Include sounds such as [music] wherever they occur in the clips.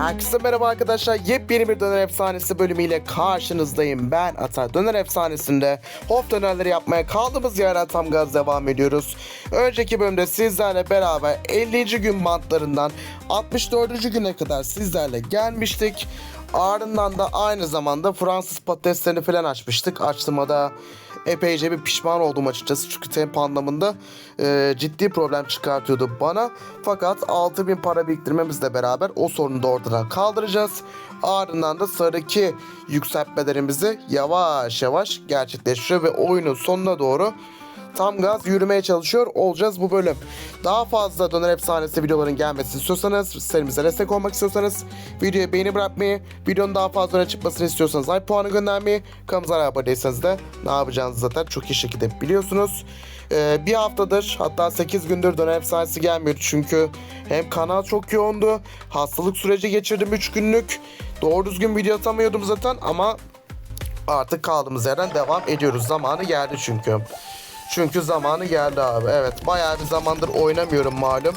Herkese merhaba arkadaşlar. Yepyeni bir döner efsanesi bölümüyle karşınızdayım. Ben Ata. Döner efsanesinde hof dönerleri yapmaya kaldığımız yerden tam gaz devam ediyoruz. Önceki bölümde sizlerle beraber 50. gün bantlarından 64. güne kadar sizlerle gelmiştik. Ardından da aynı zamanda Fransız patateslerini falan açmıştık. Açtığımda epeyce bir pişman oldum açıkçası. Çünkü tempo anlamında e, ciddi problem çıkartıyordu bana. Fakat 6000 para biriktirmemizle beraber o sorunu da ortadan kaldıracağız. Ardından da sıradaki yükseltmelerimizi yavaş yavaş gerçekleştiriyor ve oyunun sonuna doğru tam gaz yürümeye çalışıyor olacağız bu bölüm. Daha fazla döner efsanesi videoların gelmesini istiyorsanız, serimize destek olmak istiyorsanız videoya beğeni bırakmayı, videonun daha fazla öne çıkmasını istiyorsanız like puanı göndermeyi, kanalımıza abone değilseniz de ne yapacağınızı zaten çok iyi şekilde biliyorsunuz. Ee, bir haftadır hatta 8 gündür döner efsanesi gelmiyor çünkü hem kanal çok yoğundu, hastalık süreci geçirdim 3 günlük, doğru düzgün video atamıyordum zaten ama artık kaldığımız yerden devam ediyoruz. Zamanı geldi çünkü. Çünkü zamanı geldi abi. Evet bayağı bir zamandır oynamıyorum malum.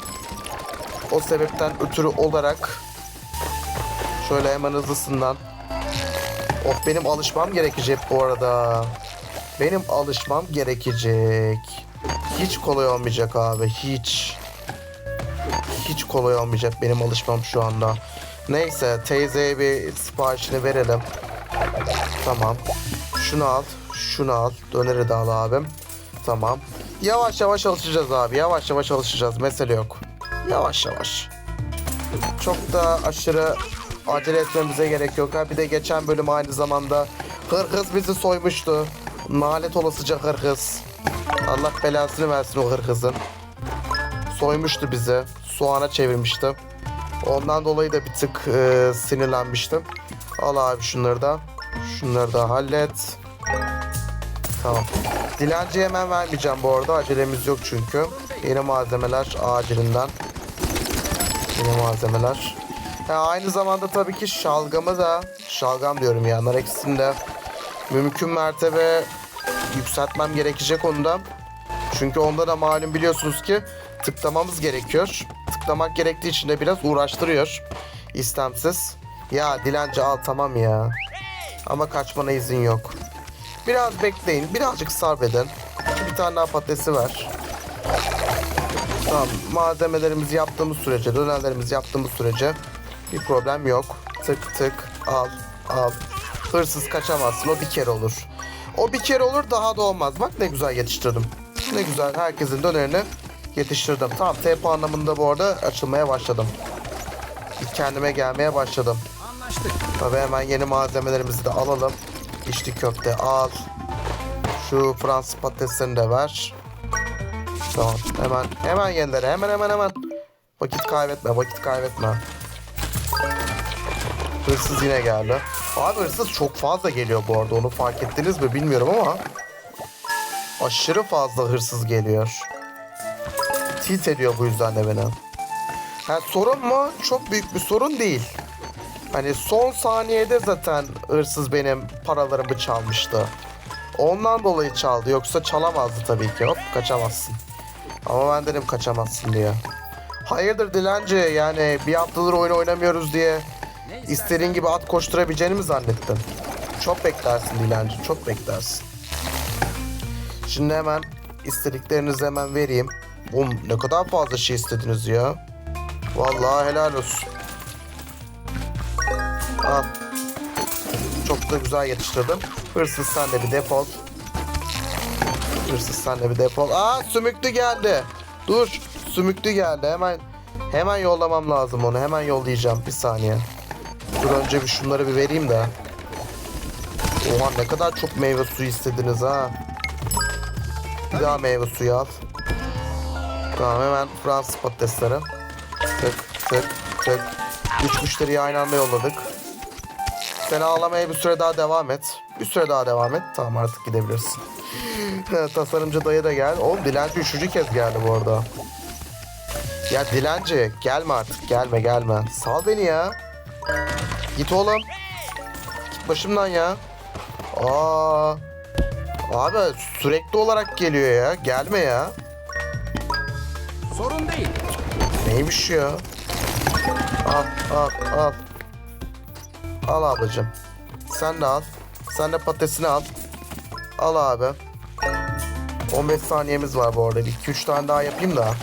O sebepten ötürü olarak şöyle hemen hızlısından. Oh benim alışmam gerekecek bu arada. Benim alışmam gerekecek. Hiç kolay olmayacak abi. Hiç. Hiç kolay olmayacak benim alışmam şu anda. Neyse teyzeye bir siparişini verelim. Tamam. Şunu al. Şunu al. Döneri de al abim. Tamam. Yavaş yavaş alışacağız abi. Yavaş yavaş alışacağız. Mesele yok. Yavaş yavaş. Çok da aşırı acele etmemize gerek yok. Ha bir de geçen bölüm aynı zamanda hırkız bizi soymuştu. Nalet olasıca hırkız. Allah belasını versin o hırkızın. Soymuştu bizi. Soğana çevirmişti. Ondan dolayı da bir tık e, sinirlenmiştim. Al abi şunları da. Şunları da hallet. Tamam. Dilenciye hemen vermeyeceğim bu arada. Acelemiz yok çünkü. Yeni malzemeler acilinden. Yeni malzemeler. Ha, aynı zamanda tabii ki şalgamı da şalgam diyorum ya nar mümkün mertebe yükseltmem gerekecek onda. Çünkü onda da malum biliyorsunuz ki tıklamamız gerekiyor. Tıklamak gerektiği için de biraz uğraştırıyor. istemsiz. Ya dilenci al tamam ya. Ama kaçmana izin yok. Biraz bekleyin. Birazcık sabredin. Bir tane daha patatesi var. Tamam. Malzemelerimizi yaptığımız sürece, dönerlerimizi yaptığımız sürece bir problem yok. Tık tık al al. Hırsız kaçamazsın. O bir kere olur. O bir kere olur daha da olmaz. Bak ne güzel yetiştirdim. Ne güzel herkesin dönerini yetiştirdim. Tamam TP anlamında bu arada açılmaya başladım. Kendime gelmeye başladım. Tabii hemen yeni malzemelerimizi de alalım. İçli köfte al. Şu Fransız patateslerini de ver. Tamam hemen hemen yenilere hemen hemen hemen. Vakit kaybetme vakit kaybetme. Hırsız yine geldi. Abi hırsız çok fazla geliyor bu arada onu fark ettiniz mi bilmiyorum ama. Aşırı fazla hırsız geliyor. Tilt ediyor bu yüzden de beni. Ha, sorun mu? Çok büyük bir sorun değil. Hani son saniyede zaten hırsız benim paralarımı çalmıştı. Ondan dolayı çaldı. Yoksa çalamazdı tabii ki. Hop kaçamazsın. Ama ben dedim kaçamazsın diye. Hayırdır dilenci yani bir haftadır oyun oynamıyoruz diye istediğin gibi at koşturabileceğini mi zannettin? Çok beklersin dilenci çok beklersin. Şimdi hemen istediklerinizi hemen vereyim. Oğlum ne kadar fazla şey istediniz ya. Vallahi helal olsun. Al. Çok da güzel yetiştirdim. Hırsız sen de bir defol. Hırsız sen de bir defol. Aa sümüklü geldi. Dur. Sümüklü geldi. Hemen hemen yollamam lazım onu. Hemen yollayacağım. Bir saniye. Dur önce bir şunları bir vereyim de. Oha ne kadar çok meyve suyu istediniz ha. Bir daha meyve suyu al. Tamam hemen Fransız patatesleri. Tık tık tık. Üç müşteriyi aynı anda yolladık. Sen ağlamaya bir süre daha devam et. Bir süre daha devam et. Tamam artık gidebilirsin. Tasarımcı dayı da gel. Oğlum dilenci üçüncü kez geldi bu arada. Ya dilenci gelme artık gelme gelme. Sal beni ya. Git oğlum. Git başımdan ya. Aa. Abi sürekli olarak geliyor ya. Gelme ya. Sorun değil. Neymiş ya? Al al al. Al ablacığım. Sen de al. Sen de patatesini al. Al abi. 15 saniyemiz var bu arada. 2-3 tane daha yapayım da.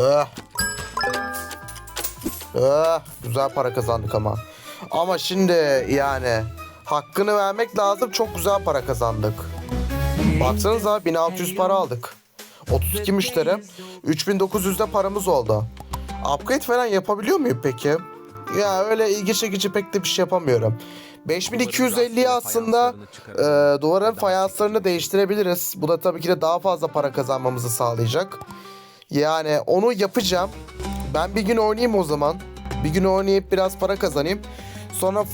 Ah. Ah, güzel para kazandık ama. Ama şimdi yani hakkını vermek lazım. Çok güzel para kazandık. Baksanıza 1600 para aldık. 32 müşteri. 3900'de paramız oldu. Upgrade falan yapabiliyor muyum peki? Ya öyle ilgi çekici pek de bir şey yapamıyorum. 5250'ye aslında e, duvarın fayanslarını değiştirebiliriz. Bu da tabii ki de daha fazla para kazanmamızı sağlayacak. Yani onu yapacağım. Ben bir gün oynayayım o zaman. Bir gün oynayıp biraz para kazanayım. Sonra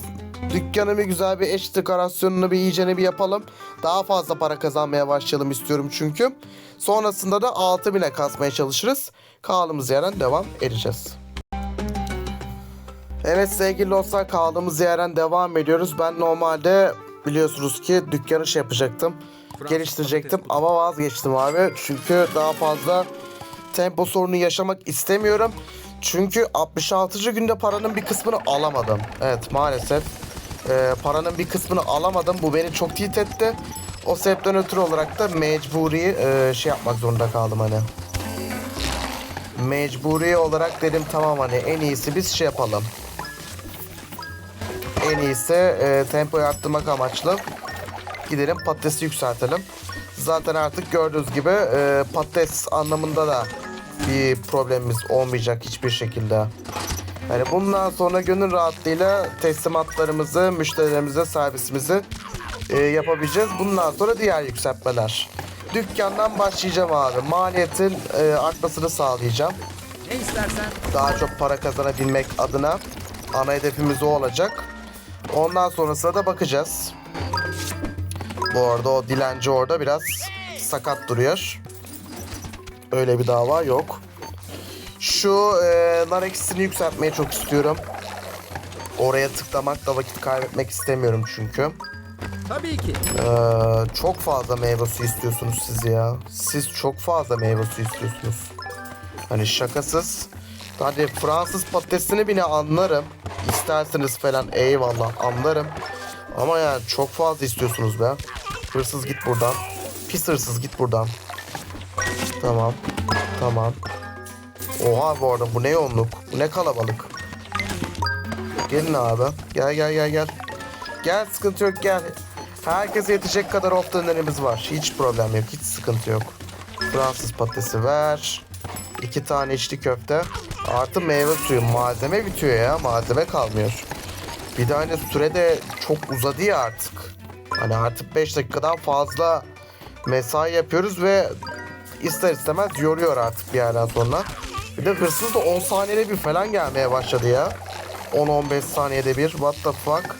dükkanımı güzel bir eş dekorasyonunu bir iyicene bir yapalım. Daha fazla para kazanmaya başlayalım istiyorum çünkü. Sonrasında da 6000'e kasmaya çalışırız. Kaldığımız yerden devam edeceğiz. Evet sevgili dostlar kaldığımız yerden devam ediyoruz. Ben normalde biliyorsunuz ki dükkanı şey yapacaktım. Geliştirecektim ama vazgeçtim abi. Çünkü daha fazla tempo sorunu yaşamak istemiyorum. Çünkü 66. günde paranın bir kısmını alamadım. Evet maalesef e, paranın bir kısmını alamadım. Bu beni çok tilt etti. O sebepten ötürü olarak da mecburi e, şey yapmak zorunda kaldım hani. Mecburi olarak dedim tamam hani en iyisi biz şey yapalım. En iyisi e, tempoyu arttırmak amaçlı gidelim patatesi yükseltelim. Zaten artık gördüğünüz gibi e, patates anlamında da bir problemimiz olmayacak hiçbir şekilde. Yani bundan sonra gönül rahatlığıyla teslimatlarımızı, müşterilerimize servisimizi e, yapabileceğiz. Bundan sonra diğer yükseltmeler. Dükkandan başlayacağım abi. Maliyetin e, artmasını sağlayacağım. Ne istersen Daha çok para kazanabilmek adına ana hedefimiz o olacak. Ondan sonrasına da bakacağız. Bu arada o dilenci orada biraz sakat duruyor. Öyle bir dava yok. Şu e, nar ekşisini yükseltmeyi çok istiyorum. Oraya tıklamakla vakit kaybetmek istemiyorum çünkü. tabii ki. Ee, çok fazla meyve suyu istiyorsunuz siz ya. Siz çok fazla meyve suyu istiyorsunuz. Hani şakasız. Hadi Fransız patatesini bile anlarım. İsterseniz falan eyvallah anlarım. Ama yani çok fazla istiyorsunuz be. Hırsız git buradan. Pis hırsız git buradan. Tamam. Tamam. Oha bu arada bu ne yoğunluk. Bu ne kalabalık. Gelin abi. Gel gel gel gel. Gel sıkıntı yok gel. Herkese yetecek kadar dönerimiz var. Hiç problem yok. Hiç sıkıntı yok. Fransız patatesi ver. İki tane içli köfte. Artı meyve suyu. Malzeme bitiyor ya. Malzeme kalmıyor. Bir de hani süre de çok uzadı ya artık. Hani artık 5 dakikadan fazla mesai yapıyoruz ve ister istemez yoruyor artık bir yerden sonra. Bir de hırsız da 10 saniyede bir falan gelmeye başladı ya. 10-15 saniyede bir. What the fuck?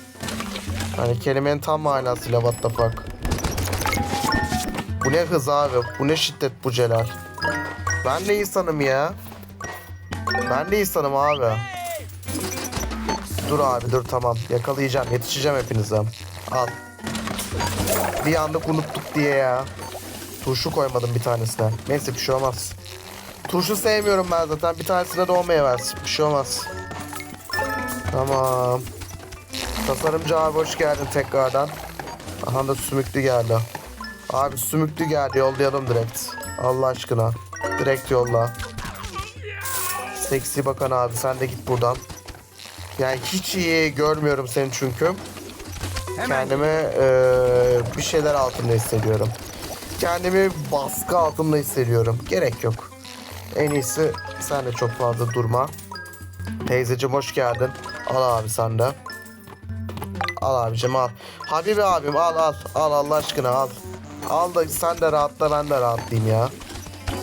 Hani kelimenin tam manasıyla what the fuck. Bu ne hız abi? Bu ne şiddet bu Celal? Ben de insanım ya. Ben de insanım abi. Dur abi dur tamam. Yakalayacağım. Yetişeceğim hepinize. Al. Bir anlık unuttuk diye ya. Turşu koymadım bir tanesine. Neyse bir şey olmaz. Turşu sevmiyorum ben zaten. Bir tanesine de olmaya versin. Bir şey olmaz. Tamam. Tasarımcı abi hoş geldin tekrardan. Aha da sümüklü geldi. Abi sümüklü geldi yollayalım direkt. Allah aşkına. Direkt yolla. Seksi bakan abi sen de git buradan. Yani hiç iyi görmüyorum seni çünkü. Kendimi eee, bir şeyler altında hissediyorum. Kendimi baskı altında hissediyorum. Gerek yok. En iyisi sen de çok fazla durma. Teyzeciğim hoş geldin. Al abi sen de. Al abicim al. Habibi abim al al. Al Allah aşkına al. Al da sen de rahatla ben de rahatlayayım ya.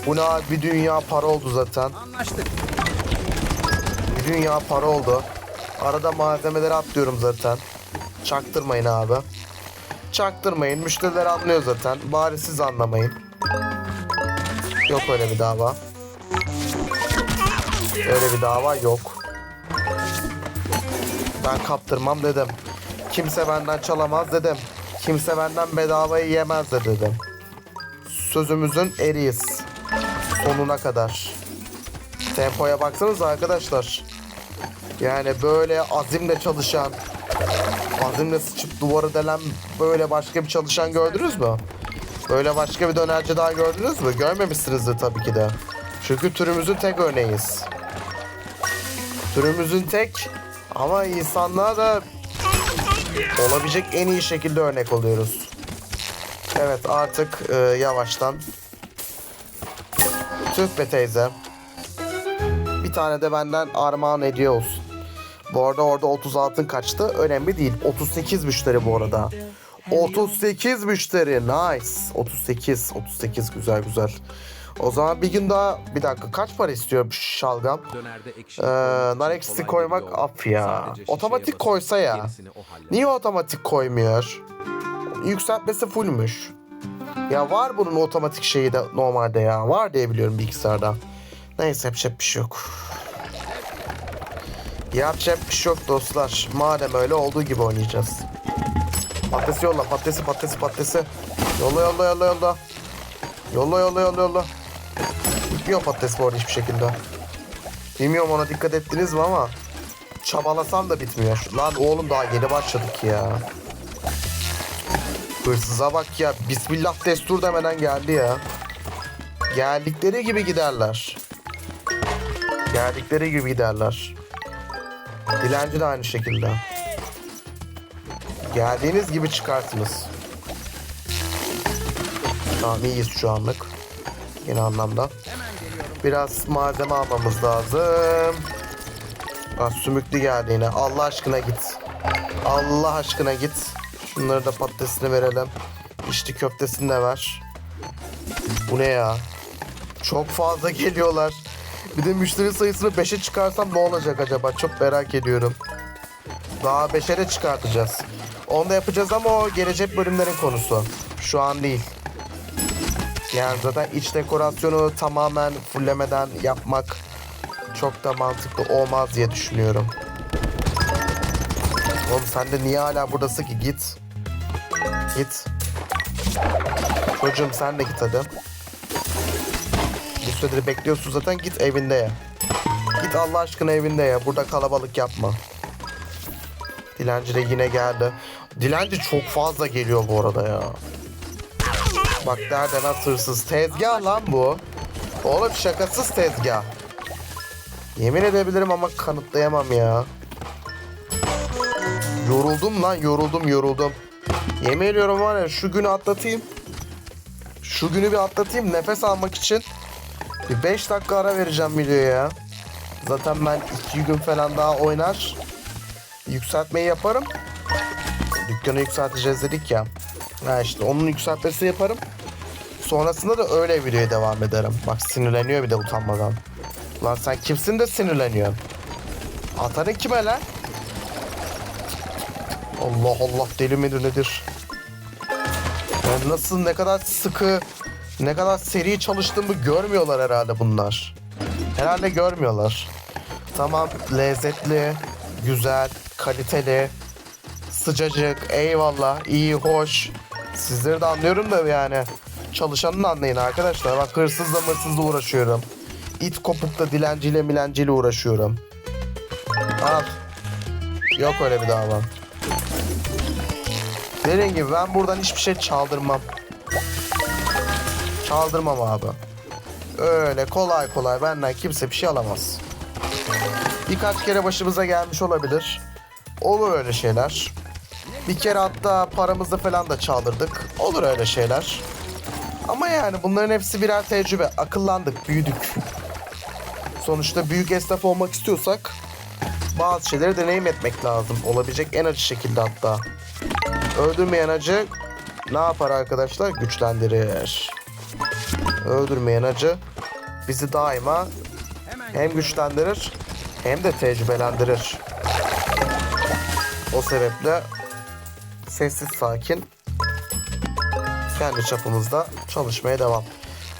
Bu ne abi bir dünya para oldu zaten. anlaştık. Bir dünya para oldu. Arada malzemeleri atlıyorum zaten. Çaktırmayın abi. Çaktırmayın. Müşteriler anlıyor zaten. Bari siz anlamayın. Yok öyle bir dava. Öyle bir dava yok. Ben kaptırmam dedim. Kimse benden çalamaz dedim. Kimse benden bedavayı yemez de dedim. Sözümüzün eriyiz. Sonuna kadar. Tempoya baksanız arkadaşlar. Yani böyle azimle çalışan, azimle sıçıp duvarı delen böyle başka bir çalışan gördünüz mü? Böyle başka bir dönerci daha gördünüz mü? Görmemişsinizdir tabii ki de. Çünkü türümüzün tek örneğiyiz. Türümüzün tek ama insanlığa da olabilecek en iyi şekilde örnek oluyoruz. Evet artık e, yavaştan. Tüh be teyze. Bir tane de benden armağan hediye olsun. Bu arada orada 30 altın kaçtı. Önemli değil. 38 müşteri bu arada. 38 müşteri. Nice. 38. 38 güzel güzel. O zaman bir gün daha bir dakika kaç para istiyor bu şalgam? Ee, nar koymak af ya. Otomatik koysa ya. Niye otomatik koymuyor? Yükseltmesi fullmüş. Ya var bunun otomatik şeyi de normalde ya. Var diye biliyorum bilgisayarda. Neyse yapacak bir şey yok. Yapacak bir şey yok dostlar. Madem öyle olduğu gibi oynayacağız. Patatesi yolla patatesi patatesi patatesi. Yolla yolla yolla yolla. Yolla yolla yolla yolla. Bitmiyor patates bu arada hiçbir şekilde. Bilmiyorum ona dikkat ettiniz mi ama çabalasam da bitmiyor. Lan oğlum daha yeni başladık ya. Hırsıza bak ya. Bismillah destur demeden geldi ya. Geldikleri gibi giderler. Geldikleri gibi giderler. Dilenci de aynı şekilde. Geldiğiniz gibi çıkarsınız. Tamam iyiyiz şu anlık. Yine anlamda. Biraz malzeme almamız lazım. Bak sümüklü geldi yine. Allah aşkına git. Allah aşkına git. Şunları da patatesini verelim. İçli köftesini de ver. Bu ne ya? Çok fazla geliyorlar. Bir de müşteri sayısını 5'e çıkarsam ne olacak acaba? Çok merak ediyorum. Daha 5'e de çıkartacağız. Onu da yapacağız ama o gelecek bölümlerin konusu. Şu an değil. Yani zaten iç dekorasyonu tamamen fullemeden yapmak çok da mantıklı olmaz diye düşünüyorum. Oğlum sen de niye hala buradasın ki? Git. Git. Çocuğum sen de git hadi. Bir süredir bekliyorsun zaten git evinde ya. Git Allah aşkına evinde ya. Burada kalabalık yapma. Dilenci de yine geldi. Dilenci çok fazla geliyor bu arada ya. Bak nereden hırsız. Tezgah lan bu. Oğlum şakasız tezgah. Yemin edebilirim ama kanıtlayamam ya. Yoruldum lan yoruldum yoruldum. Yemin ediyorum var ya şu günü atlatayım. Şu günü bir atlatayım nefes almak için. Bir 5 dakika ara vereceğim videoya ya. Zaten ben 2 gün falan daha oynar. Yükseltmeyi yaparım. Dükkanı yükselteceğiz dedik ya. Ha işte onun yükseltmesini yaparım. Sonrasında da öyle videoya devam ederim. Bak sinirleniyor bir de utanmadan. Lan sen kimsin de sinirleniyorsun? Atanın kime lan? Allah Allah deli midir nedir? Yani nasıl ne kadar sıkı ne kadar seri çalıştığımı görmüyorlar herhalde bunlar. Herhalde görmüyorlar. Tamam lezzetli, güzel, kaliteli, sıcacık, eyvallah, iyi, hoş. Sizleri de anlıyorum da yani. Çalışanını anlayın arkadaşlar. Bak hırsızla mırsızla uğraşıyorum. İt kopukta dilenciyle milenciyle uğraşıyorum. Al. Yok öyle bir dava. Dediğim gibi ben buradan hiçbir şey çaldırmam. Çaldırmam abi. Öyle kolay kolay benden kimse bir şey alamaz. Birkaç kere başımıza gelmiş olabilir. Olur öyle şeyler. Bir kere hatta paramızı falan da çaldırdık. Olur öyle şeyler. Ama yani bunların hepsi birer tecrübe. Akıllandık, büyüdük. Sonuçta büyük esnaf olmak istiyorsak bazı şeyleri deneyim etmek lazım. Olabilecek en acı şekilde hatta. Öldürmeyen acı ne yapar arkadaşlar? Güçlendirir. Öldürmeyen acı bizi daima hem güçlendirir hem de tecrübelendirir. O sebeple sessiz sakin kendi çapımızda çalışmaya devam.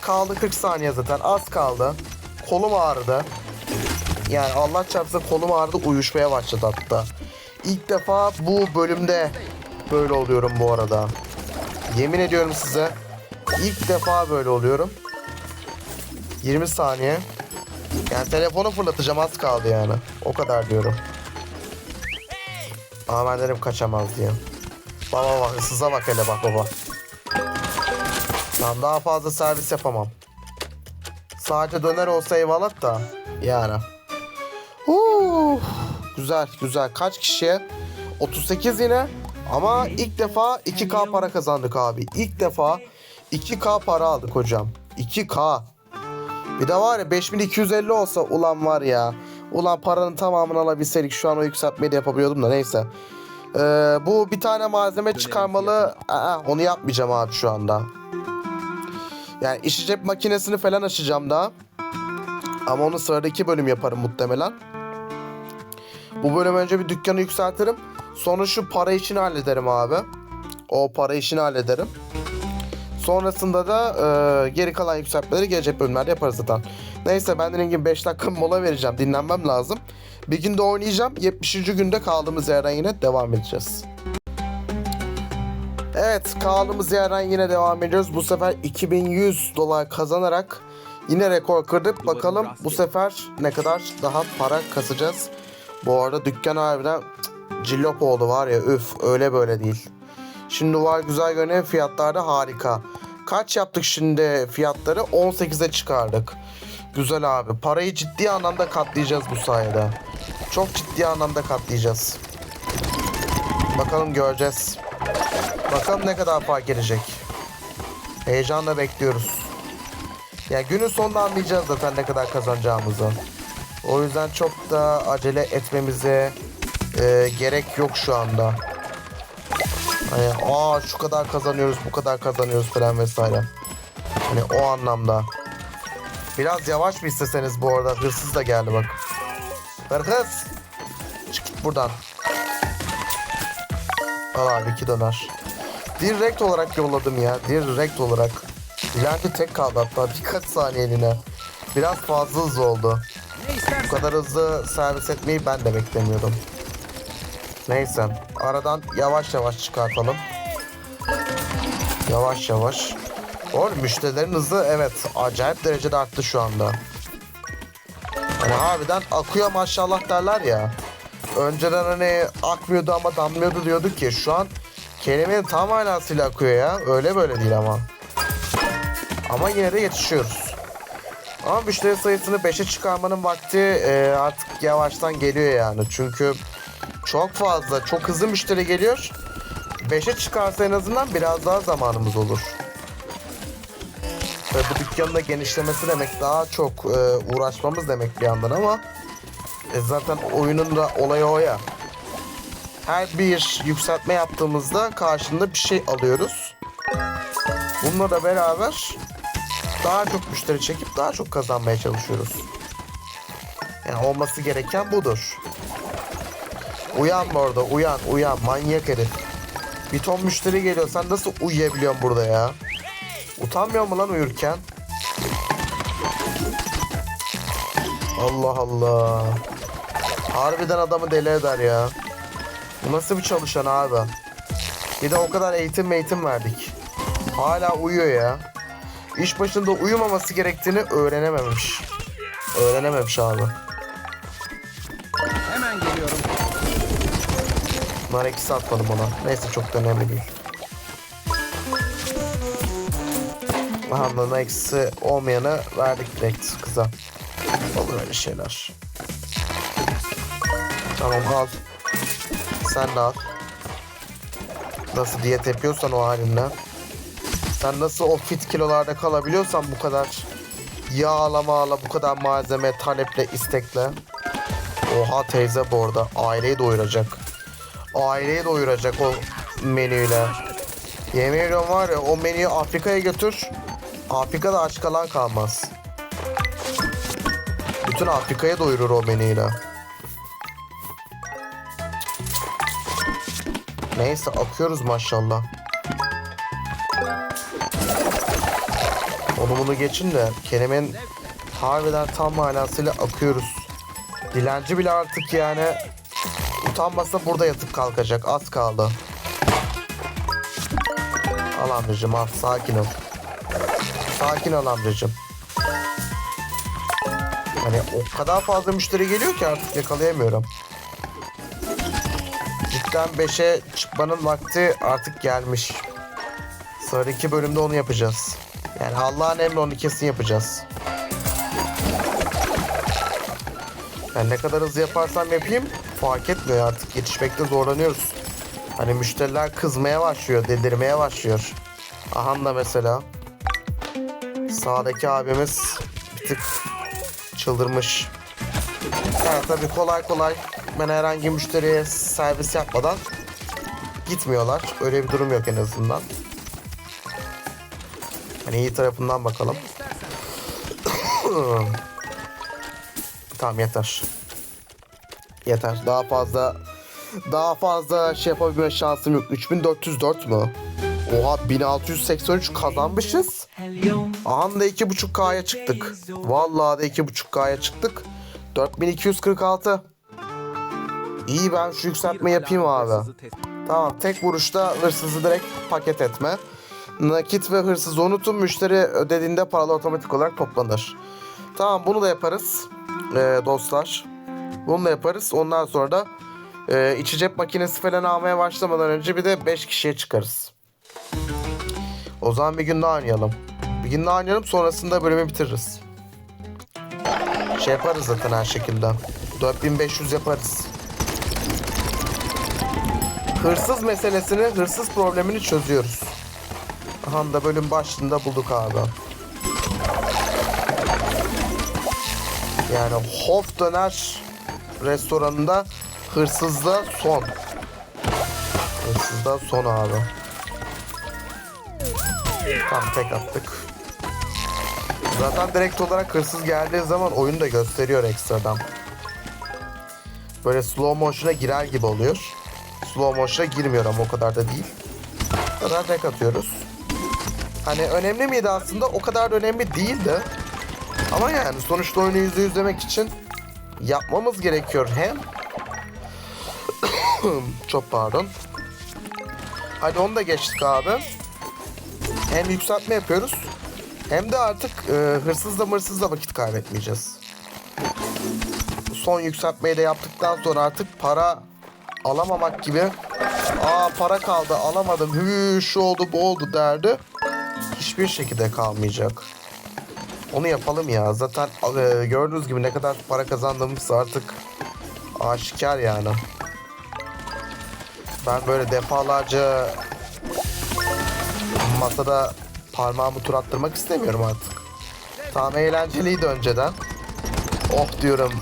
Kaldı 40 saniye zaten az kaldı. Kolum ağrıdı. Yani Allah çarpsa kolum ağrıdı uyuşmaya başladı hatta. İlk defa bu bölümde böyle oluyorum bu arada. Yemin ediyorum size. İlk defa böyle oluyorum. 20 saniye. Yani telefonu fırlatacağım az kaldı yani. O kadar diyorum. Ama ben dedim kaçamaz diye. Baba bak hırsıza bak hele bak baba. Tamam daha fazla servis yapamam. Sadece döner olsa eyvallah da. Yani. Huu, güzel güzel. Kaç kişiye? 38 yine. Ama ilk defa 2K para kazandık abi. İlk defa 2K para aldık hocam. 2K. Bir de var ya 5250 olsa ulan var ya. Ulan paranın tamamını alabilseydik şu an o yükseltmeyi de yapabiliyordum da neyse. Ee, bu bir tane malzeme çıkarmalı. Aa, onu yapmayacağım abi şu anda. Yani işi cep makinesini falan açacağım daha. Ama onu sıradaki bölüm yaparım muhtemelen. Bu bölüm önce bir dükkanı yükseltirim. Sonra şu para işini hallederim abi. O para işini hallederim. Sonrasında da e, geri kalan yükseltmeleri gelecek bölümlerde yaparız zaten. Neyse ben dediğim gibi 5 dakika mola vereceğim. Dinlenmem lazım. Bir günde oynayacağım. 70. günde kaldığımız yerden yine devam edeceğiz. Evet kaldığımız yerden yine devam ediyoruz. Bu sefer 2100 dolar kazanarak yine rekor kırdık. Bakalım bu sefer ne kadar daha para kasacağız. Bu arada dükkan harbiden cillop oldu var ya üf öyle böyle değil. Şimdi var güzel görünüyor fiyatlar da harika. Kaç yaptık şimdi fiyatları? 18'e çıkardık. Güzel abi. Parayı ciddi anlamda katlayacağız bu sayede. Çok ciddi anlamda katlayacağız. Bakalım göreceğiz. Bakalım ne kadar fark edecek. Heyecanla bekliyoruz. Ya günün sonunda anlayacağız zaten ne kadar kazanacağımızı. O yüzden çok da acele etmemize e, gerek yok şu anda. Hani aa şu kadar kazanıyoruz, bu kadar kazanıyoruz falan vesaire. Hani o anlamda. Biraz yavaş mı isteseniz bu arada? Hırsız da geldi bak. Hırsız. Çık git buradan. Abi iki döner. Direkt olarak yolladım ya. Direkt olarak. Dilenci tek kaldı hatta [laughs] birkaç saniyeliğine. Biraz fazla hızlı oldu. Bu kadar hızlı servis etmeyi ben de beklemiyordum. Neyse. Aradan yavaş yavaş çıkartalım. Yavaş yavaş. Arada müşterilerin hızı evet acayip derecede arttı şu anda. Hani harbiden akıyor maşallah derler ya. Önceden hani akmıyordu ama damlıyordu diyorduk ki şu an kelimenin tam manasıyla akıyor ya. Öyle böyle değil ama. Ama yine de yetişiyoruz. Ama müşteri sayısını 5'e çıkarmanın vakti e, artık yavaştan geliyor yani. Çünkü çok fazla, çok hızlı müşteri geliyor. 5'e çıkarsa en azından biraz daha zamanımız olur. Dükkanın da genişlemesi demek daha çok e, uğraşmamız demek bir yandan ama e, zaten oyunun da olayı o ya. Her bir yükseltme yaptığımızda karşında bir şey alıyoruz. Bununla da beraber daha çok müşteri çekip daha çok kazanmaya çalışıyoruz. Yani olması gereken budur. Uyan bu orada uyan uyan manyak herif. Bir ton müşteri geliyor sen nasıl uyuyabiliyorsun burada ya? Utanmıyor mu lan uyurken? Allah Allah. Harbiden adamı deli eder ya. Bu nasıl bir çalışan abi? Bir de o kadar eğitim eğitim verdik. Hala uyuyor ya. İş başında uyumaması gerektiğini öğrenememiş. Öğrenememiş abi. Hemen geliyorum. Nar eksi atmadım ona. Neyse çok da önemli değil. Aha eksi olmayanı verdik direkt kıza. Olur öyle şeyler. Tamam al. Sen de al. Nasıl diyet yapıyorsan o halinle. Sen nasıl o fit kilolarda kalabiliyorsan bu kadar yağla mağla bu kadar malzeme taleple istekle. Oha teyze bu arada aileyi doyuracak. Aileyi doyuracak o menüyle. Yemin ediyorum var ya o menüyü Afrika'ya götür. Afrika'da aç kalan kalmaz. Bütün Afrika'ya doyurur o menüyle. Neyse akıyoruz maşallah. Onu bunu geçin de kelimenin harbiden tam manasıyla akıyoruz. Dilenci bile artık yani utanmasa burada yatıp kalkacak. Az kaldı. Al amcacım al sakin ol. Sakin ol amcacım. Hani o kadar fazla müşteri geliyor ki artık yakalayamıyorum. Cidden 5'e çıkmanın vakti artık gelmiş. Sonraki bölümde onu yapacağız. Yani Allah'ın emri onu kesin yapacağız. Yani ne kadar hızlı yaparsam yapayım fark etmiyor artık yetişmekte zorlanıyoruz. Hani müşteriler kızmaya başlıyor, delirmeye başlıyor. Ahan da mesela. Sağdaki abimiz bir tık çıldırmış. Yani tabii kolay kolay ben herhangi müşteriye servis yapmadan gitmiyorlar. Öyle bir durum yok en azından. Hani iyi tarafından bakalım. [coughs] tamam yeter. Yeter. Daha fazla daha fazla şey yapabilme şansım yok. 3404 mu? Oha 1683 kazanmışız. Aha da 2.5K'ya çıktık. Vallahi de 2.5K'ya çıktık. 4246. İyi ben şu yükseltme yapayım abi. Tamam tek vuruşta hırsızı direkt paket etme. Nakit ve hırsızı unutun müşteri ödediğinde paralar otomatik olarak toplanır. Tamam bunu da yaparız ee, dostlar. Bunu da yaparız. Ondan sonra da e, içecek makinesi falan almaya başlamadan önce bir de 5 kişiye çıkarız. O zaman bir gün daha oynayalım. Bir gün daha oynayalım sonrasında bölümü bitiririz. Şey yaparız zaten her şekilde. 4500 yaparız. Hırsız meselesini, hırsız problemini çözüyoruz. Aha da bölüm başlığında bulduk abi. Yani Hof Döner restoranında hırsızda son. Hırsızda son abi. Tamam tek attık. Zaten direkt olarak hırsız geldiği zaman oyun da gösteriyor ekstradan. Böyle slow motion'a girer gibi oluyor. Slow motion'a girmiyor ama o kadar da değil. Zaten tek atıyoruz. Hani önemli miydi aslında? O kadar da önemli değildi. Ama yani sonuçta oyunu yüzde yüzlemek için yapmamız gerekiyor hem. [coughs] Çok pardon. Hadi onu da geçtik abi. Hem yükseltme yapıyoruz. Hem de artık e, hırsızla mırsızla vakit kaybetmeyeceğiz. Son yükseltmeyi de yaptıktan sonra artık para alamamak gibi aa para kaldı alamadım hü şu oldu bu oldu derdi. Hiçbir şekilde kalmayacak. Onu yapalım ya. Zaten e, gördüğünüz gibi ne kadar para kazandığımız artık aşikar yani. Ben böyle defalarca masada parmağımı tur attırmak istemiyorum artık. Tamam eğlenceliydi önceden. Oh diyorum.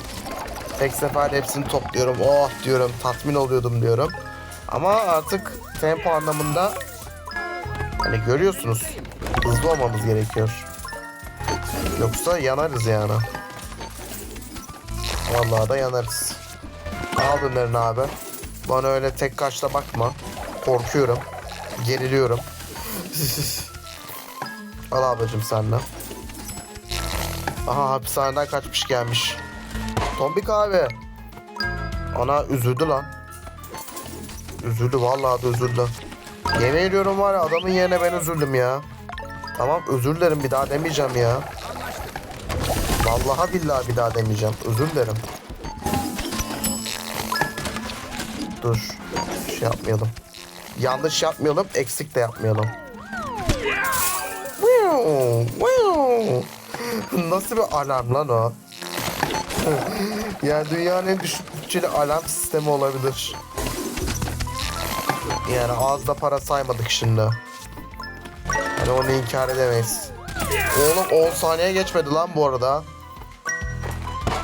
Tek seferde hepsini topluyorum. Oh diyorum. Tatmin oluyordum diyorum. Ama artık tempo anlamında hani görüyorsunuz hızlı olmamız gerekiyor. Yoksa yanarız yani. Vallahi da yanarız. Al dönerini abi. Bana öyle tek kaşla bakma. Korkuyorum. Geriliyorum. [laughs] Al ablacım sen de. Aha hapishaneden kaçmış gelmiş. Tombik abi. Ana üzüldü lan. Üzüldü vallahi da üzüldü. Yemin ediyorum var ya adamın yerine ben üzüldüm ya. Tamam özür dilerim bir daha demeyeceğim ya. Vallahi billahi bir daha demeyeceğim. Özür dilerim. Dur. Şey yapmayalım. Yanlış yapmayalım, eksik de yapmayalım. Wow. Nasıl bir alarm lan o? yani dünyanın en düşük bütçeli alarm sistemi olabilir. Yani az da para saymadık şimdi. Hani onu inkar edemeyiz. Oğlum 10 saniye geçmedi lan bu arada.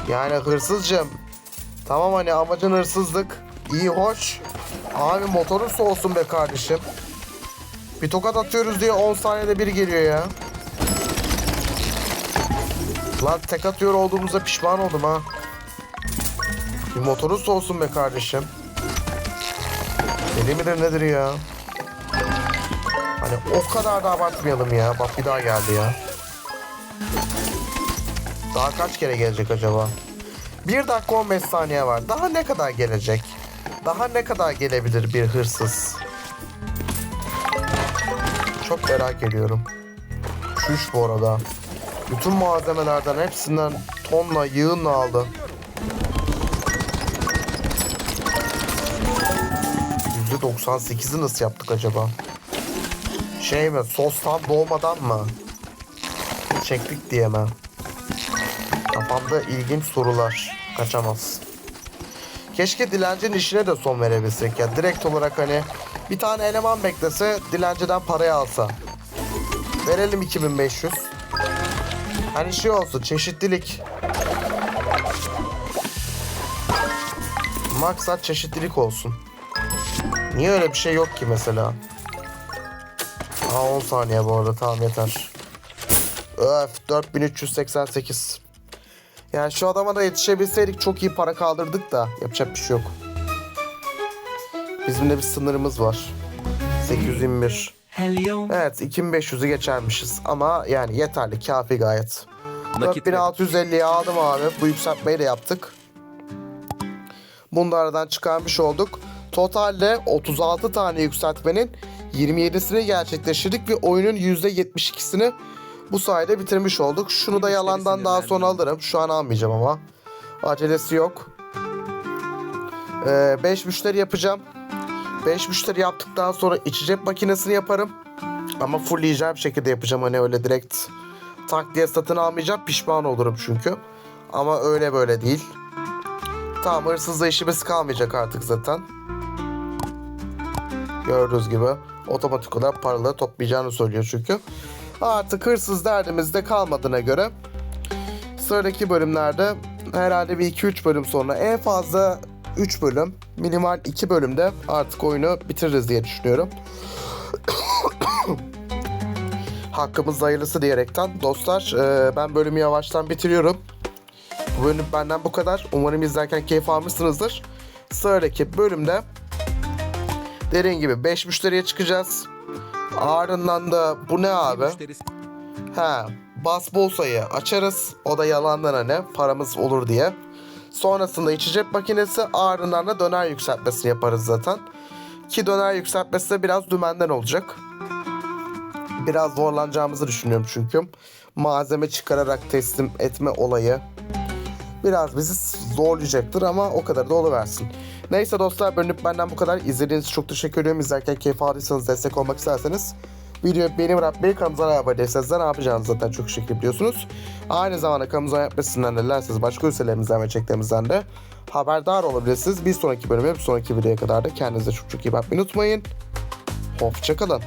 Yani hırsızcım. Tamam hani amacın hırsızlık. İyi hoş. Abi motorun soğusun be kardeşim. Bir tokat atıyoruz diye 10 saniyede bir geliyor ya. Lan tek atıyor olduğumuza pişman oldum ha. Bir motorun soğusun be kardeşim. Deli midir nedir ya? Hani o kadar da abartmayalım ya. Bak bir daha geldi ya. Daha kaç kere gelecek acaba? 1 dakika 15 saniye var. Daha ne kadar gelecek? Daha ne kadar gelebilir bir hırsız? Çok merak ediyorum. Şuş bu arada. Bütün malzemelerden hepsinden tonla yığınla aldı. %98'i nasıl yaptık acaba? Şey mi sostan dolmadan mı? Çektik diye mi? Kafamda ilginç sorular. Kaçamaz. Keşke dilencinin işine de son verebilsek ya. Direkt olarak hani bir tane eleman beklese dilenciden parayı alsa. Verelim 2500. Hani şey olsun çeşitlilik. Maksat çeşitlilik olsun. Niye öyle bir şey yok ki mesela? Aa 10 saniye bu arada tamam yeter. Öf 4388. Yani şu adama da yetişebilseydik çok iyi para kaldırdık da yapacak bir şey yok. Bizim de bir sınırımız var. 821. Hello. Evet 2500'ü geçermişiz ama yani yeterli kafi gayet. Nakit 4650'ye aldım abi. Bu yükseltmeyi de yaptık. Bunu da aradan çıkarmış olduk. Totalde 36 tane yükseltmenin 27'sini gerçekleştirdik ve oyunun %72'sini bu sayede bitirmiş olduk. Şunu da yalandan daha sonra alırım. Şu an almayacağım ama. Acelesi yok. 5 müşteri yapacağım. 5 müşteri yaptıktan sonra içecek makinesini yaparım. Ama fullleyeceğim şekilde yapacağım. Hani öyle direkt tak diye satın almayacağım. Pişman olurum çünkü. Ama öyle böyle değil. Tamam hırsızla işimiz kalmayacak artık zaten. Gördüğünüz gibi otomatik olarak paraları toplayacağını söylüyor çünkü. Artık hırsız derdimiz de kalmadığına göre sıradaki bölümlerde herhalde bir 2-3 bölüm sonra en fazla 3 bölüm minimal 2 bölümde artık oyunu bitiririz diye düşünüyorum. [coughs] Hakkımız hayırlısı diyerekten dostlar e, ben bölümü yavaştan bitiriyorum. Bu bölüm benden bu kadar. Umarım izlerken keyif almışsınızdır. Sıradaki bölümde dediğim gibi 5 müşteriye çıkacağız. Ardından da bu ne abi? Ha, bas bolsayı açarız. O da yalandan hani paramız olur diye. Sonrasında içecek makinesi ardından da döner yükseltmesini yaparız zaten. Ki döner yükseltmesi de biraz dümenden olacak. Biraz zorlanacağımızı düşünüyorum çünkü. Malzeme çıkararak teslim etme olayı biraz bizi zorlayacaktır ama o kadar da oluversin. Neyse dostlar bölünüp benden bu kadar. İzlediğiniz için çok teşekkür ediyorum. İzlerken keyif aldıysanız destek olmak isterseniz videoyu beğenip bırakmayı kanalımıza abone değilseniz de ne yapacağınızı zaten çok şekilde biliyorsunuz. Aynı zamanda kanalımıza yapmasından da dilerseniz başka ülkelerimizden ve çektiğimizden de haberdar olabilirsiniz. Bir sonraki bölüme bir sonraki videoya kadar da kendinize çok çok iyi bakmayı unutmayın. Hoşçakalın.